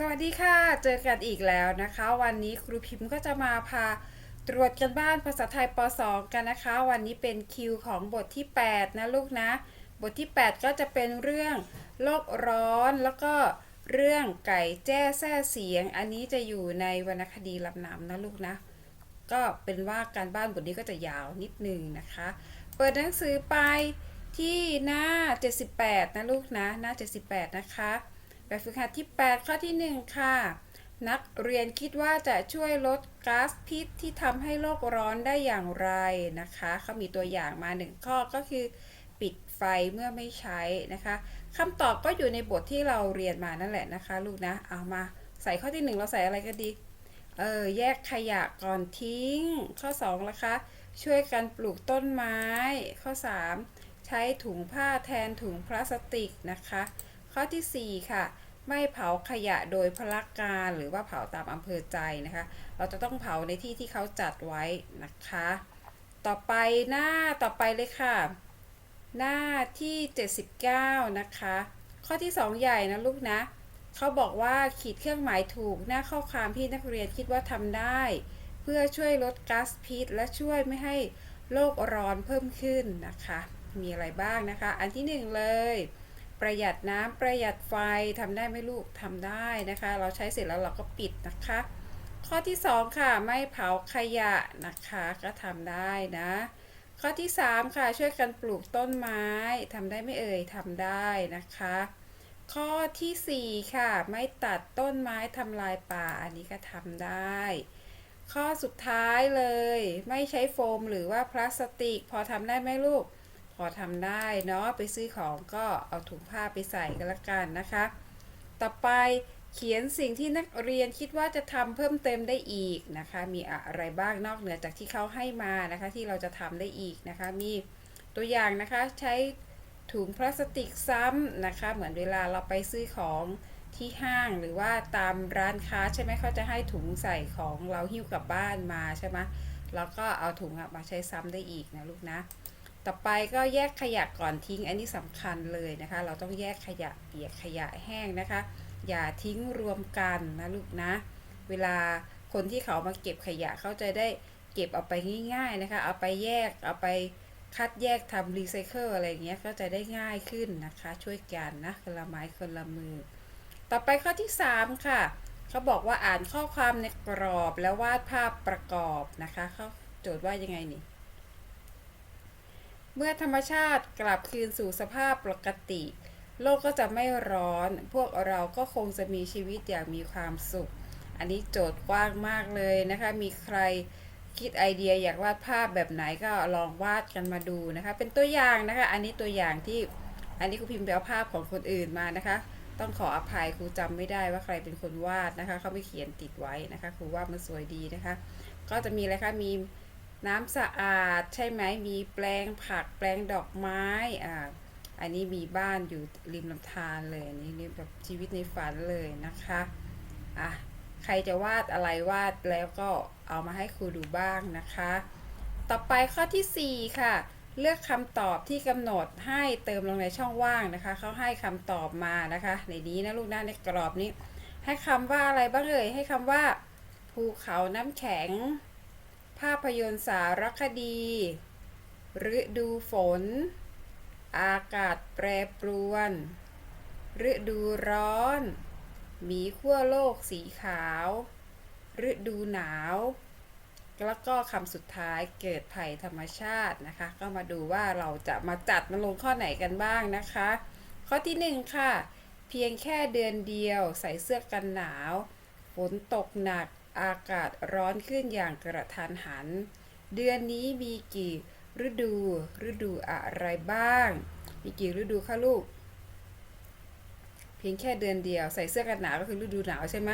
สวัสดีค่ะ เจอกันอีกแล้วนะคะ วันนี้ครูพิมพ์ก็จะมาพาตรวจกันบ้านภาษาไทยป .2 กันนะคะ วันนี้เป็นคิวของบทที่ 8 นะลูกนะ บทที่ 8 ก็จะเป็นเรื่องโลกร้อนแล้วก็เรื่องไก่แจ้แซ่เสียง อันนี้จะอยู่ในวรรณคดีลำนำนะลูกนะ ก็เป็นว่าการบ้านบทนี้ก็จะยาวนิดนึงนะคะ เปิดหนังสือไปที่หน้า 78 นะลูกนะ หน้า 78 นะคะ แบบฝึกหัดที่ 8 ข้อที่ 1 ค่ะ นักเรียนคิดว่าจะช่วยลดก๊าซพิษที่ทำให้โลกร้อนได้อย่างไรนะคะเขามีตัวอย่างมา 1 ข้อก็คือ ปิดไฟเมื่อไม่ใช้นะคะคำตอบก็อยู่ในบทที่เราเรียนมานั่นแหละนะคะ ลูกนะเอามาใส่ข้อที่ 1 เราใส่อะไรก็ดีเออแยกขยะก่อนทิ้ง ข้อ2นะคะช่วยกันปลูกต้นไม้ ข้อ 3 ใช้ถุงผ้าแทนถุงพลาสติกนะคะ ข้อทีสี่ 4 ค่ะ ไม่เผาขยะโดยพละการหรือว่าเผาตามอำเภอใจนะคะ เราจะต้องเผาในที่ที่เขาจัดไว้นะคะ ต่อไปหน้าต่อไปเลยค่ะ หน้าที่ 79 นะคะ ข้อที่ 2 ใหญ่นะลูกนะเขาบอกว่าขีดเครื่องหมายถูกหน้าข้อความที่นักเรียนคิดว่าทำได้ เพื่อช่วยลดก๊าซพิษ และช่วยไม่ให้โลกร้อนเพิ่มขึ้นนะคะ มีอะไรบ้างนะคะ อันที่หนึ่งเลย ประหยัดน้ำประหยัดไฟทำได้ไหมลูกทำได้นะคะ เราใช้เสร็จแล้วเราก็ปิดนะคะ ข้อที่ 2 ค่ะ ไม่เผาขยะนะคะก็ทำได้นะ ข้อที่ 3 ค่ะ ช่วยกันปลูกต้นไม้ทำได้ไม่เอ่ยทำได้นะคะ ข้อทีสี่4 ค่ะ ไม่ตัดต้นไม้ทำลายป่าอันนี้ก็ทำได้ ข้อสุดท้ายเลย ไม่ใช้โฟมหรือว่าพลาสติก พอทำได้ไหมลูก พอทำได้เนาะไปซื้อของก็เอาถุงผ้าไปใส่กันละกันนะคะ ต่อไปเขียนสิ่งที่นักเรียนคิดว่าจะทำเพิ่มเติมได้อีกนะคะ มีอะไรบ้างนอกเหนือจากที่เขาให้มานะคะ ที่เราจะทำได้อีกนะคะ มีตัวอย่างนะคะใช้ถุงพลาสติกซ้ำนะคะ เหมือนเวลาเราไปซื้อของที่ห้างหรือว่าตามร้านค้าใช่ไหมเขาจะให้ถุงใส่ของเราหิ้วกลับบ้านมาใช่ไหมแล้วก็เอาถุงมาใช้ซ้ำได้อีกนะลูกนะ ต่อไปก็แยกขยะก่อนทิ้ง อันนี้สำคัญเลยนะคะ เราต้องแยกขยะเปียกขยะแห้งนะคะ อย่าทิ้งรวมกันนะลูกนะ เวลาคนที่เขามาเก็บขยะเขาจะได้เก็บเอาไปง่ายๆนะคะ เอาไปแยกเอาไปคัดแยกทำรีไซเคิลอะไรเงี้ยก็จะได้ง่ายขึ้นนะคะ ช่วยกันนะคนละไม้คนละมือ ต่อไปข้อที่ 3 ค่ะเขาบอกว่าอ่านข้อความในกรอบแล้ววาดภาพประกอบนะคะเขาโจทย์ว่ายังไงนี่ เมื่อธรรมชาติกลับคืนสู่สภาพปกติ โลกก็จะไม่ร้อน พวกเราก็คงจะมีชีวิตอย่างมีความสุข อันนี้โจทย์กว้างมากเลยนะคะ มีใครคิดไอเดียอยากวาดภาพแบบไหนก็ลองวาดกันมาดูนะคะ เป็นตัวอย่างนะคะ อันนี้ตัวอย่างที่ อันนี้ครูพิมพ์ไปเอาภาพของคนอื่นมานะคะ ต้องขออภัยครูจำไม่ได้ว่าใครเป็นคนวาดนะคะ เขาไม่เขียนติดไว้นะคะ ครูว่ามันสวยดีนะคะ ก็จะมีอะไรคะ มี น้ำสะอาดใช่ไหมมีแปลงผักแปลงดอกไม้อ่าอันนี้มีบ้านอยู่ริมลำธารเลยอันนี้แบบชีวิตในฝันเลยนะคะอะใครจะวาดอะไรวาดแล้วก็เอามาให้ครูดูบ้างนะคะ ต่อไปข้อทีสี่4 ค่ะ เลือกคำตอบที่กำหนดให้เติมลงในช่องว่างนะคะเขาให้คำตอบมานะคะ ในนี้นะลูกนะในกรอบนี้ ให้คำว่าอะไรบ้างเอ่ยให้คำว่าภูเขาน้ำแข็ง ภาพยนตร์สารคดี ฤดูฝน อากาศแปรปรวน ฤดูร้อน หมีขั้วโลกสีขาว ฤดูหนาว แล้วก็คำสุดท้ายเกิดภัยธรรมชาตินะคะ ก็มาดูว่าเราจะมาจัดมาลงข้อไหนกันบ้างนะคะ ข้อที่หนึ่งค่ะ เพียงแค่เดือนเดียวใส่เสื้อกันหนาว ฝนตกหนัก อากาศร้อนขึ้นอย่างกระทันหัน เดือนนี้มีกี่ฤดู ฤดูอะไรบ้าง มีกี่ฤดูคะลูก เพียงแค่เดือนเดียวใส่เสื้อกันหนาวก็คือฤดูหนาวใช่ไหม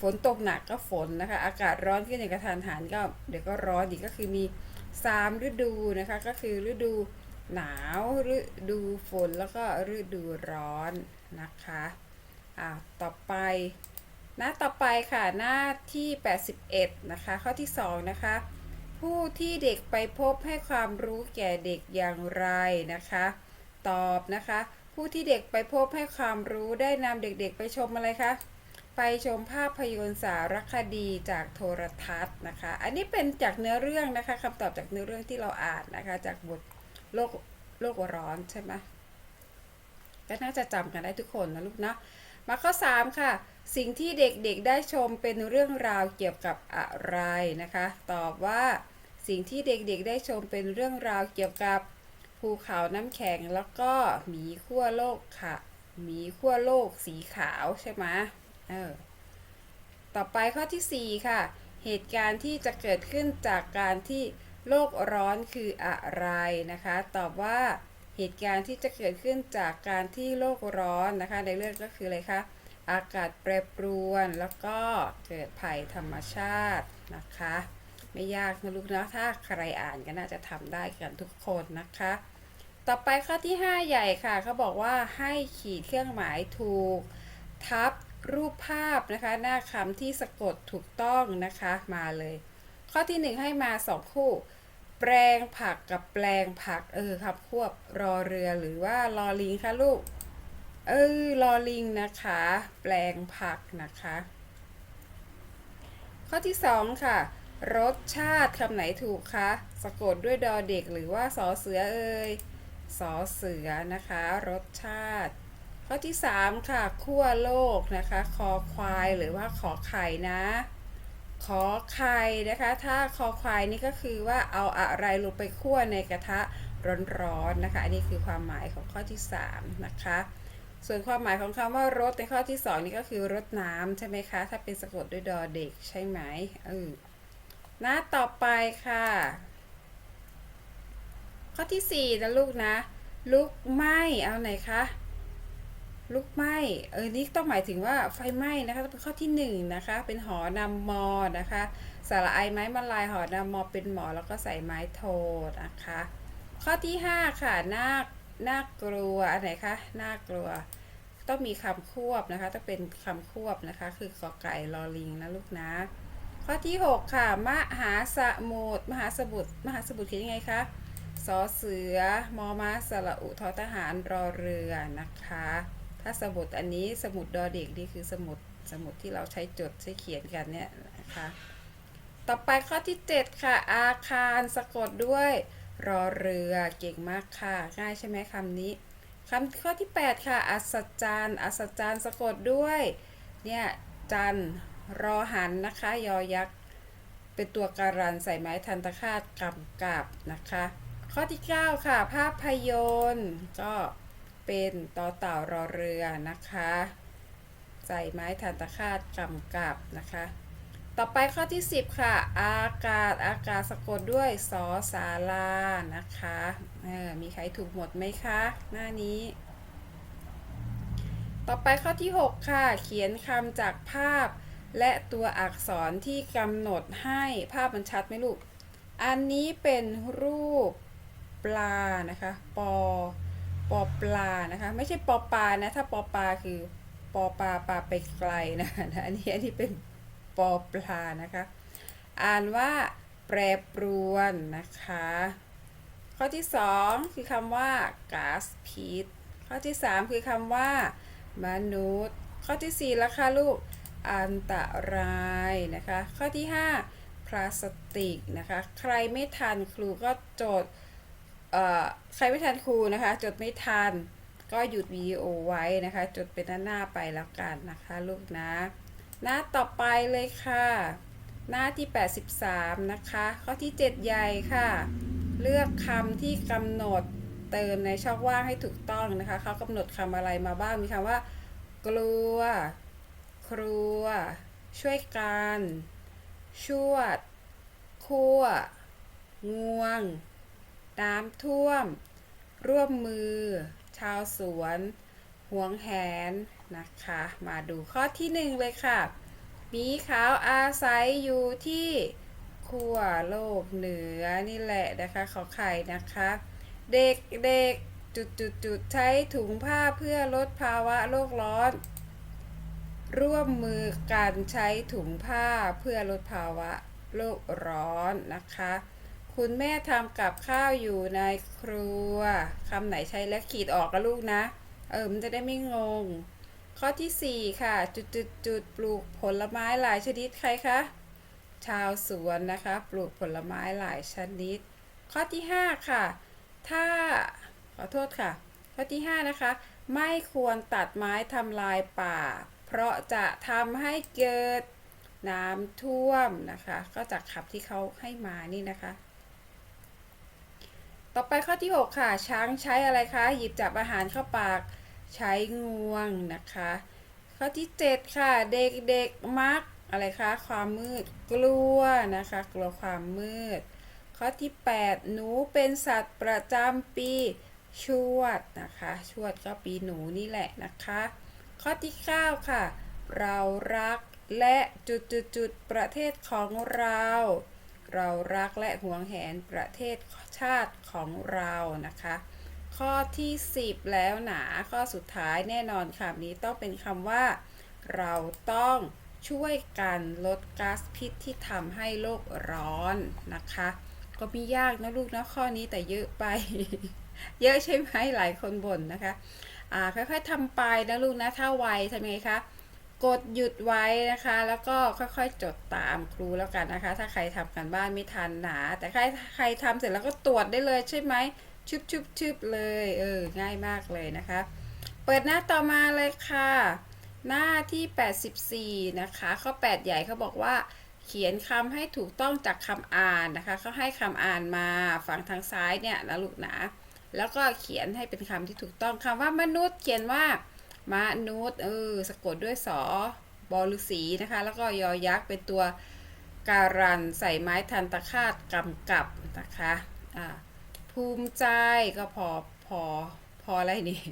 ฝนตกหนักก็ฝนนะคะ อากาศร้อนขึ้นอย่างกระทันหันก็เดี๋ยวก็ร้อนอีกก็คือมีสามฤดูนะคะ ก็คือฤดูหนาวฤดูฝนแล้วก็ฤดูร้อนนะคะอ่าต่อไป หน้าต่อไปค่ะหน้าที่ 81 นะคะ ข้อที่ 2 นะคะ ผู้ที่เด็กไปพบให้ความรู้แก่เด็กอย่างไรนะคะ ตอบนะคะ ผู้ที่เด็กไปพบให้ความรู้ได้นำเด็กๆ ไปชมอะไรคะไปชมภาพยนตร์สารคดีจากโทรทัศน์นะคะ อันนี้เป็นจากเนื้อเรื่องนะคะคำตอบจากเนื้อเรื่องที่เราอ่านนะคะ จากบทโลกโลกร้อนใช่ไหมก็น่าจะจำกันได้ทุกคนนะลูกเนาะมาข้อ 3 ค่ะ สิ่งที่เด็กๆได้ชมเป็นเรื่องราวเกี่ยวกับอะไรนะคะ ตอบว่า สิ่งที่เด็กๆได้ชมเป็นเรื่องราวเกี่ยวกับภูเขาน้ำแข็งแล้วก็หมีขั้วโลกค่ะหมีขั้วโลกสีขาวใช่ไหมเออต่อไปข้อทีสี่4 ค่ะ เหตุการณ์ที่จะเกิดขึ้นจากการที่โลกร้อนคืออะไรนะคะ ตอบว่าเหตุการณ์ที่จะเกิดขึ้นจากการที่โลกร้อนนะคะ ในเรื่องก็คืออะไรคะ อากาศแปรปรวนแล้วก็เกิดภัยธรรมชาตินะคะ ไม่ยากนะลูกนะถ้าใครอ่านก็น่าจะทำได้กันทุกคนนะคะ ต่อไปข้อที่ 5 ใหญ่ค่ะเขาบอกว่าให้ขีดเครื่องหมายถูก ทับรูปภาพนะคะ หน้าคำที่สะกดถูกต้องนะคะมาเลย ข้อที่ 1 ให้มา 2 คู่ แปลงผักกับแปลงผักเออครับควบรอเรือหรือว่าลอลิงคะลูก เออลอลิงนะคะ แปลงผักนะคะ ข้อที่ 2 ค่ะ รสชาติคำไหนถูกคะสะกดด้วยดอเด็กหรือว่าสอเสือเอ่ยสอเสือนะคะ รสชาติ ข้อที่ 3 ค่ะขั้วโลกนะคะ คอควายหรือว่าขอไข่นะขอไข่นะคะ ถ้าคอควายนี่ก็คือว่าเอาอะไรลงไปคั่วในกระทะร้อนๆนะคะ อันนี้คือความหมายของข้อที่ 3 นะคะ ส่วนความหมายของคำว่ารถในข้อที่ 2 นี่ก็คือรถน้ำใช่ไหมคะ ถ้าเป็นสะกดด้วยดอเด็กใช่ไหมเออหน้าต่อไปค่ะ ข้อที่4นะลูกนะ ลุกไหมเอาไหนคะลุกไหมเออนี่ต้องหมายถึงว่าไฟไหม้นะคะเป็นข้อที่หนึ่งนะคะ เป็นหอนำมอนะคะ สาระไอไม้มาลายหอนำมอเป็นหมอแล้วก็ใส่ไม้โทนะคะ ข้อที่ห้าค่ะน่า น่ากลัว อันไหนคะ น่ากลัว ต้องมีคำควบนะคะ ต้องเป็นคำควบนะคะ คือกอไก่ลอลิงนะลูกนะ ข้อที่ 6 ค่ะ มหาสมุทร มหาสมุทร มหาสมุทรเขียนยังไงคะสอเสือ มอมาสระอุทอทหาร รอเรือนะคะ ถ้าสมุดอันนี้สมุดดอเด็กนี่คือสมุดสมุดที่เราใช้จดใช้เขียนกันเนี่ยนะคะ ต่อไปข้อที่ 7 ค่ะ อาคารสะกดด้วย รอเรือเก่งมากค่ะ ง่ายใช่ไหมคำนี้คำข้อที่ 8 ค่ะ อัศจรรย์ อัศจรรย์สะกดด้วย เนี่ย จันรอหันนะคะ ยอยักษ์ เป็นตัวการันใส่ไม้ทันตคาตกำกับนะคะ ข้อที่ 9 ค่ะ ภาพยนตร์ ก็เป็นต่อเต่ารอเรือนะคะ ใส่ไม้ทันตคาตกำกับนะคะ ต่อไปข้อที่ 10 ค่ะ อากาศอากาศสะกดด้วยสอสาลานะคะออมีใครถูกหมดไหมคะ หน้านี้ ต่อไปข้อที่ 6 ค่ะ เขียนคำจากภาพ และตัวอักษรที่กำหนดให้ภาพมันชัดไหมลูก อันนี้เป็นรูปปลานะคะปอปอปลานะคะ ไม่ใช่ปอปลานะ ถ้าปอปลาคือปอปลาปลาไปไกลนะอันนี้อันนี้เป็นป อปลานะคะ อ่านว่าแปรปรวนนะคะ ข้อที่ 2 คือคำว่าก๊าซพิษข้อที่ 3 คือคำว่า มนุษย์ ข้อที่4ล้วค่ะลูกอันตรายนะคะ ข้อที่ 5 พลาสติกนะคะ ใครไม่ทันครูก็จดใครไม่ทันครูนะคะจดไม่ทันก็หยุดวิดีโอไว้นะคะ จดเป็นหน้าไปแล้วกันนะคะ ลูกนะ หน้าต่อไปเลยค่ะ หน้าที่ 83 นะคะ ข้อที่ 7 ใหญ่ค่ะ เลือกคำที่กำหนดเติมในช่องว่างให้ถูกต้องนะคะ เขากำหนดคำอะไรมาบ้าง มีคำว่า กลัว ครัว ช่วยกัน ชวด คั่ว งวง น้ำท่วม ร่วมมือ ชาวสวน หวงแหน นะคะ มาดูข้อที่หนึ่งเลยค่ะมีขาวอาศัยอยู่ที่ขั้วโลกเหนือนี่แหละนะคะขอไข่นะคะ เด็กเด็กจุดจุดจุดใช้ถุงผ้าเพื่อลดภาวะโลกร้อน ร่วมมือกันใช้ถุงผ้าเพื่อลดภาวะโลกร้อนนะคะ คุณแม่ทำกับข้าวอยู่ในครัวคำไหนใช้และขีดออกกับลูกนะ เออมันจะได้ไม่งง ข้อที่ 4 ค่ะ จุดจุดจุดปลูกผลไม้หลายชนิดใครคะชาวสวนนะคะ ปลูกผลไม้หลายชนิด ข้อที่ 5 ค่ะ ถ้าขอโทษค่ะ ข้อที่ 5 นะคะ ไม่ควรตัดไม้ทำลายป่า เพราะจะทำให้เกิดน้ำท่วมนะคะ ก็จากขับที่เขาให้มานี่นะคะ ต่อไปข้อที่ 6 ค่ะ ช้างใช้อะไรคะ หยิบจับอาหารเข้าปาก ใช้งวงนะคะ ข้อที่ 7 ค่ะ เด็กๆมักอะไรคะ ความมืดกลัวนะคะ กลัวความมืด ข้อที่ 8 หนูเป็นสัตว์ประจำปีชวดนะคะ ชวดก็ปีหนูนี่แหละนะคะ ข้อที่ 9 ค่ะ เรารักและจุดจุดจุดๆๆประเทศของเรา เรารักและหวงแหนประเทศชาติของเรานะคะ ข้อที่ 10 แล้วหนาข้อสุดท้ายแน่นอนคำนี้ต้องเป็นคำว่า เราต้องช่วยกันลดก๊าซพิษที่ทำให้โลกร้อนนะคะ ก็ไม่ยากนะลูกนะข้อนี้แต่เยอะไป เยอะใช่ไหมหลายคนบ่นนะคะอ่าค่อยๆทำไปนะลูกนะถ้าไวทำไงคะกดหยุดไว้นะคะ แล้วก็ค่อยๆจดตามครูแล้วกันนะคะ ถ้าใครทำกันบ้านไม่ทันหนา แต่ใครใครทำเสร็จแล้วก็ตรวจได้เลยใช่ไหม ชุบชุบชุบเลยเออง่ายมากเลยนะคะ เปิดหน้าต่อมาเลยค่ะ หน้าที่ 84 นะคะ ข้อ 8 ใหญ่เขาบอกว่า เขียนคำให้ถูกต้องจากคำอ่านนะคะเขาให้คำอ่านมาฝั่งทางซ้ายเนี่ยนะลูกนะแล้วก็เขียนให้เป็นคำที่ถูกต้องคำว่ามนุษย์เขียนว่ามนุษย์เออสะกดด้วยสอบอลูสีนะคะ แล้วก็ยอยักษ์เป็นตัวการันใส่ไม้ทันตคาตกำกับนะคะอ่า ภูมิใจก็พอพอพออะไรนี่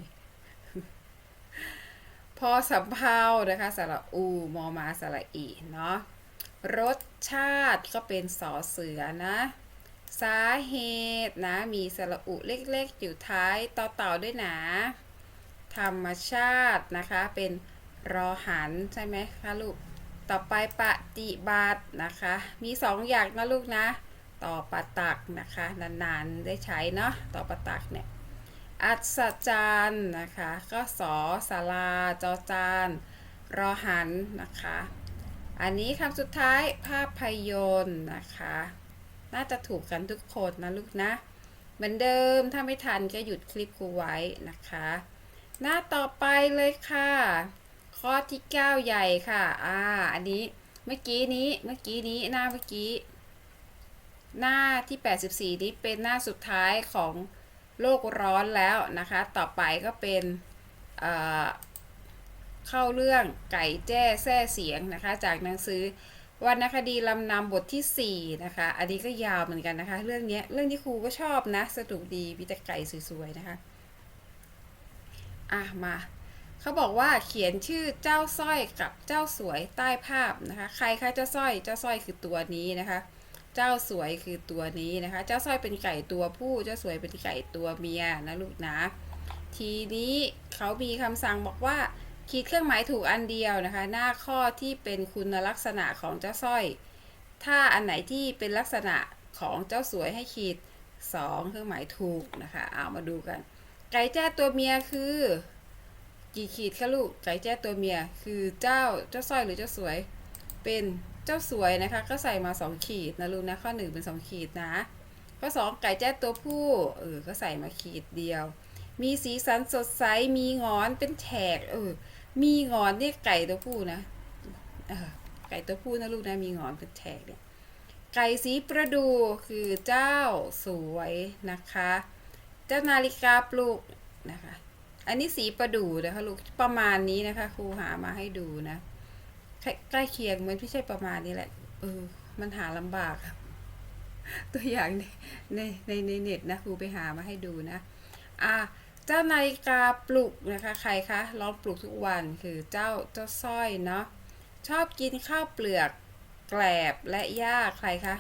พอสำเพานะคะสระอู มอมาสระอีเนาะรสชาติก็เป็นสอเสือนะ สาเหตุนะ มีสระอุเล็กๆ อยู่ท้ายต่อเต่าด้วยนะ ธรรมชาตินะคะ เป็นรอหันใช่ไหมคะลูก ต่อไปปฏิบัตินะคะ มีสองอย่างนะลูกนะ ต่อปะตักนะคะ นานๆได้ใช้เนาะต่อปะตักเนี่ยอัศจรรย์นะคะ ก็สอสาราจอจานรอหันนะคะ อันนี้คำสุดท้ายภาพยนตร์นะคะ น่าจะถูกกันทุกคนนะลูกนะ เหมือนเดิมถ้าไม่ทันก็หยุดคลิปกูไว้นะคะ หน้าต่อไปเลยค่ะ ข้อที่ 9 ใหญ่ค่ะ อ่า อันนี้เมื่อกี้นี้เมื่อกี้นี้หน้าเมื่อกี้ หน้าที่ 84 นี้เป็นหน้าสุดท้ายของโลกร้อนแล้วนะคะ ต่อไปก็เป็นเเข้าเรื่องไก่แจ้แซ่เสียงนะคะ จากหนังสือวรรณคดีลำนำบทที่ 4 นะคะ อันนี้ก็ยาวเหมือนกันนะคะ เรื่องนี้เรื่องที่ครูก็ชอบนะ สนุกดีมีแต่ไก่สวยๆนะคะอะมา เขาบอกว่าเขียนชื่อเจ้าสร้อยกับเจ้าสวยใต้ภาพนะคะ ใครคะเจ้าสร้อยเจ้าสร้อยคือตัวนี้นะคะ เจ้าสวยคือตัวนี้นะคะ เจ้าสร้อยเป็นไก่ตัวผู้ เจ้าสวยเป็นไก่ตัวเมียนะลูกนะ ทีนี้เขามีคำสั่งบอกว่าขีดเครื่องหมายถูกอันเดียวนะคะ หน้าข้อที่เป็นคุณลักษณะของเจ้าสร้อย ถ้าอันไหนที่เป็นลักษณะของเจ้าสวยให้ขีด 2 เครื่องหมายถูกนะคะ เอามาดูกัน ไก่แจ้ตัวเมียคือ กี่ขีดคะลูกไก่แจ้ตัวเมียคือเจ้าเจ้าสร้อยหรือเจ้าสวยเป็น เจ้าสวยนะคะ ก็ใส่มา 2 ขีดนะลูกนะข้อ 1 เป็น 2 ขีดนะ ข้อ 2 ไก่แจ้ตัวผู้เออก็ใส่มาขีดเดียว มีสีสันสดใสมีงอนเป็นแฉกเออมีงอนเนี่ยไก่ตัวผู้นะออไก่ตัวผู้นะลูกนะมีงอนเป็นแฉกเนี่ยไก่สีประดูคือเจ้าสวยนะคะ เจ้านาฬิกาปลุกนะคะ อันนี้สีประดูนะคะลูกประมาณนี้นะคะครูหามาให้ดูนะ ใกล้เคียงเหมือนพี่ใช่ประมาณนี้แหละ เออ มันหาลำบากตัวอย่างในในในในเน็ตนะครูไปหามาให้ดูนะ อะเจ้านาฬิกาปลุกนะคะ ใครคะร้องปลุกทุกวันคือเจ้าเจ้าสร้อยเนาะชอบกินข้าวเปลือกแกลบและหญ้าใครคะ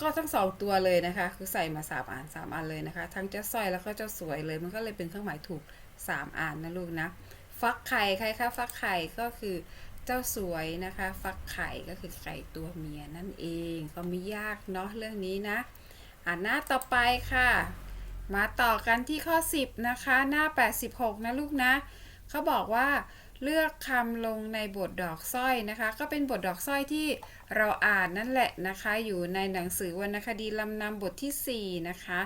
ก็ทั้งสองตัวเลยนะคะ คือใส่มาสามอันสามอันเลยนะคะ ทั้งเจ้าสร้อยแล้วก็เจ้าสวยเลย มันก็เลยเป็นเครื่องหมายถูกสามอันนะลูกนะ ฟักไข่ใครคะฟักไข่ก็คือเจ้าสวยนะคะ ฟักไข่ก็คือไก่ตัวเมียนั่นเองก็ไม่ยากเนาะเรื่องนี้นะอ่านหน้าต่อไปค่ะ มาต่อกันที่ข้อ 10 นะคะ หน้า 86 นะลูกนะเขาบอกว่าเลือกคำลงในบทดอกสร้อยนะคะ ก็เป็นบทดอกสร้อยที่เราอ่านนั่นแหละนะคะ อยู่ในหนังสือวรรณคดีลำนำบทที่ 4 นะคะ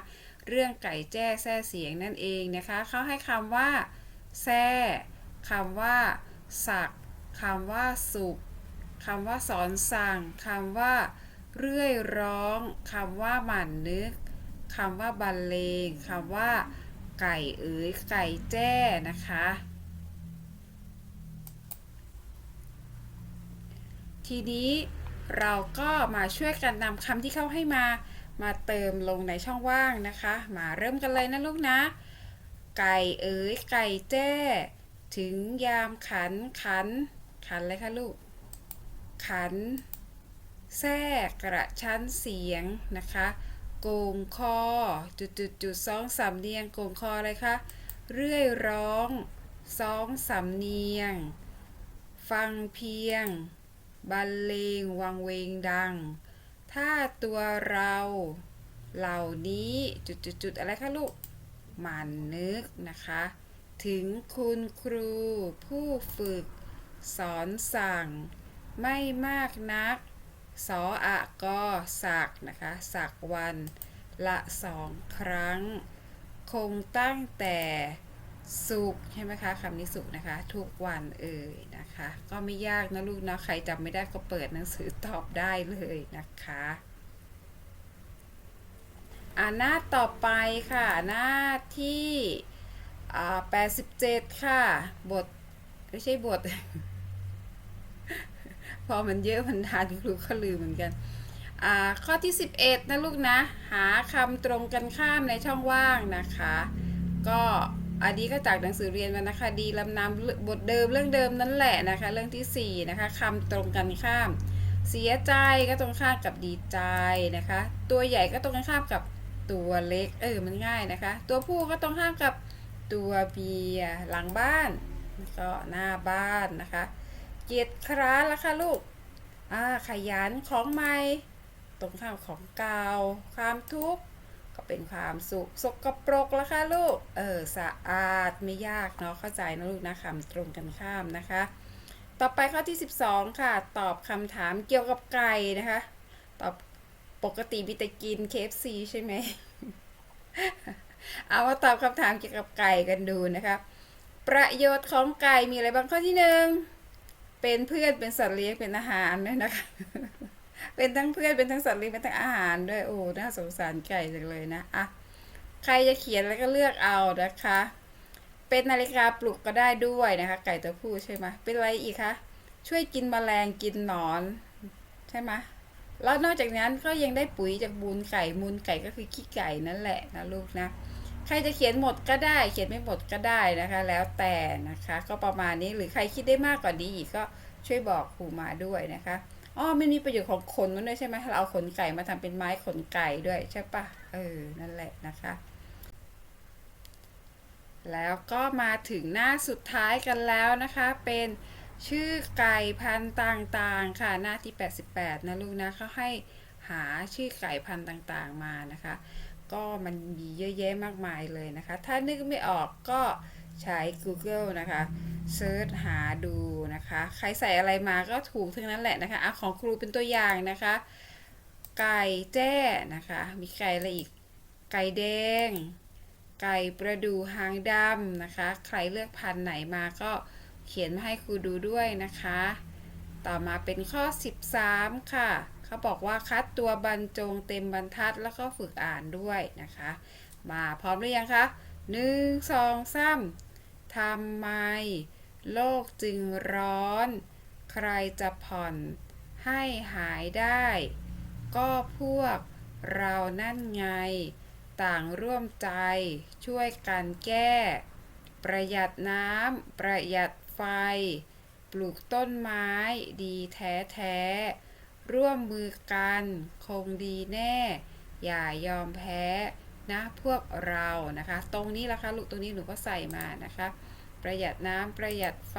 เรื่องไก่แจ้แซ่เสียงนั่นเองนะคะเขาให้คำว่าแซ่ คำว่า สักคำว่าสุกคำว่าสอนสั่งคำว่า เรื่อยร้องคำว่าหมั่นนึกคำว่าบรรเลงคำว่า ไก่เอ๋ยไก่แจ้นะคะ ทีนี้เราก็มาช่วยกันนำคำที่เขาให้มา มาเติมลงในช่องว่างนะคะ มาเริ่มกันเลยนะลูกนะ ไก่เอ๋ยไก่แจ้ ถึงยามขันขัน ขันเลยค่ะลูก ขัน แทรกกระชั้นเสียงนะคะโกงคอ จุดจุดจุดสองสำเนียงโกงคอเลยค่ะเรื่อยร้องสองสำเนียง ฟังเพียง บรรเลงวังเวงดัง ถ้าตัวเรา เหล่านี้จุดจุดจุดอะไรคะลูก มันนึกนะคะ ถึงคุณครูผู้ฝึก สอนสั่ง ไม่มากนัก สออะกอสักนะคะ สักวันละสองครั้ง คงตั้งแต่สุกใช่ไหมคะคำนี้สุกนะคะ ทุกวันเอ่ยนะคะ ก็ไม่ยากนะลูกเนาะใครจำไม่ได้ก็เปิดหนังสือตอบได้เลยนะคะอ่าหน้าต่อไปค่ะหน้าที่ อ่า87ค่ะ บท ไม่ใช่บท พอมันเยอะมันทานครูก็ลืมเหมือนกันอ่าข้อที่ 11 นะลูกนะ หาคำตรงกันข้ามในช่องว่างนะคะ ก็อันนี้ก็จากหนังสือเรียนวรรณคะ ดีลำนำบทเดิมเรื่องเดิมนั่นแหละนะคะ เรื่องที่ 4 นะคะคำตรงกันข้าม เสียใจก็ตรงข้ามกับดีใจนะคะ ตัวใหญ่ก็ตรงกันข้ามกับตัวเล็ก เออมันง่ายนะคะ ตัวผู้ก็ตรงข้ามกับ ตัวเมียหลังบ้านก็หน้าบ้านนะคะเกียรติคร้าละค่ะลูกอ่าขยันของใหม่ตรงข้ามของเก่าความทุกข์ก็เป็นความสุขสกปรกละค่ะลูกเออสะอาดไม่ยากเนาะเข้าใจนะลูกนะคำตรงกันข้ามนะคะ ต่อไปข้อที่ 12 ค่ะ ตอบคำถามเกี่ยวกับไก่นะคะ ตอบปกติมีแต่กิน KFC ใช่ไหม เอามาตอบคำถามเกี่ยวกับไก่กันดูนะคะ ประโยชน์ของไก่มีอะไรบ้างข้อที่หนึ่งเป็นเพื่อนเป็นสัตว์เลี้ยงเป็นอาหารด้วยนะคะ เป็นทั้งเพื่อนเป็นทั้งสัตว์เลี้ยงเป็นทั้งอาหารด้วยโอ้น่าสงสารไก่จังเลยนะอะใครจะเขียนแล้วก็เลือกเอานะคะ เป็นนาฬิกาปลุกก็ได้ด้วยนะคะ ไก่ตัวผู้ใช่ไหมเป็นอะไรอีกคะช่วยกินแมลงกินหนอนใช่ไหมแล้วนอกจากนั้นก็ยังได้ปุ๋ยจากมูลไก่มูลไก่ก็คือขี้ไก่นั่นแหละนะลูกนะ ใครจะเขียนหมดก็ได้ เขียนไม่หมดก็ได้นะคะ แล้วแต่นะคะ ก็ประมาณนี้หรือใครคิดได้มากกว่านี้อีกก็ช่วยบอกครูมาด้วยนะคะอ๋อมันมีประโยชน์ของขนมันด้วยใช่ไหมเราเอาขนไก่มาทำเป็นไม้ขนไก่ด้วยใช่ปะเออนั่นแหละนะคะแล้วก็มาถึงหน้าสุดท้ายกันแล้วนะคะ เป็นชื่อไก่พันธุ์ต่างๆ ค่ะหน้าที่ 88 นะลูกนะเขาให้หาชื่อไก่พันธุ์ต่างๆมานะคะ ก็มันมีเยอะแยะมากมายเลยนะคะ ถ้านึกไม่ออกก็ใช้ Google นะคะเซิร์ชหาดูนะคะ ใครใส่อะไรมาก็ถูกทั้งนั้นแหละนะคะอะของครูเป็นตัวอย่างนะคะ ไก่แจ้นะคะ มีไก่อะไรอีก ไก่แดง ไก่ประดูหางดำนะคะ ใครเลือกพันธุ์ไหนมาก็เขียนมาให้ครูดูด้วยนะคะ ต่อมาเป็นข้อ 13 ค่ะ เขาบอกว่าคัดตัวบรรจงเต็มบรรทัดแล้วก็ฝึกอ่านด้วยนะคะ มาพร้อมหรือยังคะหนึ่งสองสามทำไม โลกจึงร้อน ใครจะผ่อนให้หายได้ ก็พวกเรานั่นไง ต่างร่วมใจช่วยกันแก้ ประหยัดน้ำประหยัดไฟ ปลูกต้นไม้ดีแท้แท้ ร่วมมือกัน คงดีแน่ อย่ายอมแพ้นะพวกเรานะคะ ตรงนี้ละคะลูกตรงนี้หนูก็ใส่มานะคะ ประหยัดน้ำประหยัดไฟ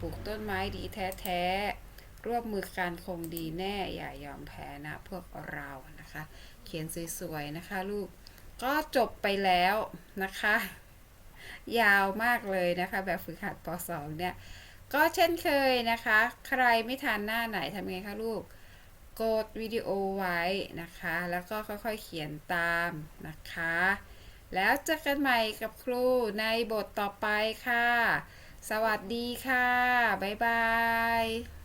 ปลูกต้นไม้ดีแท้แท้ๆร่วมมือกันคงดีแน่ อย่ายอมแพ้นะพวกเรานะคะ เขียนสวยๆนะคะ ลูกก็จบไปแล้วนะคะ ยาวมากเลยนะคะ แบบฝึกหัดป .2 เนี่ยก็เช่นเคยนะคะ ใครไม่ทันหน้าไหนทำไงคะลูก กดวิดีโอไว้นะคะ แล้วก็ค่อยๆเขียนตามนะคะ แล้วเจอกันใหม่กับครูในบทต่อไปค่ะ สวัสดีค่ะ บ๊ายบาย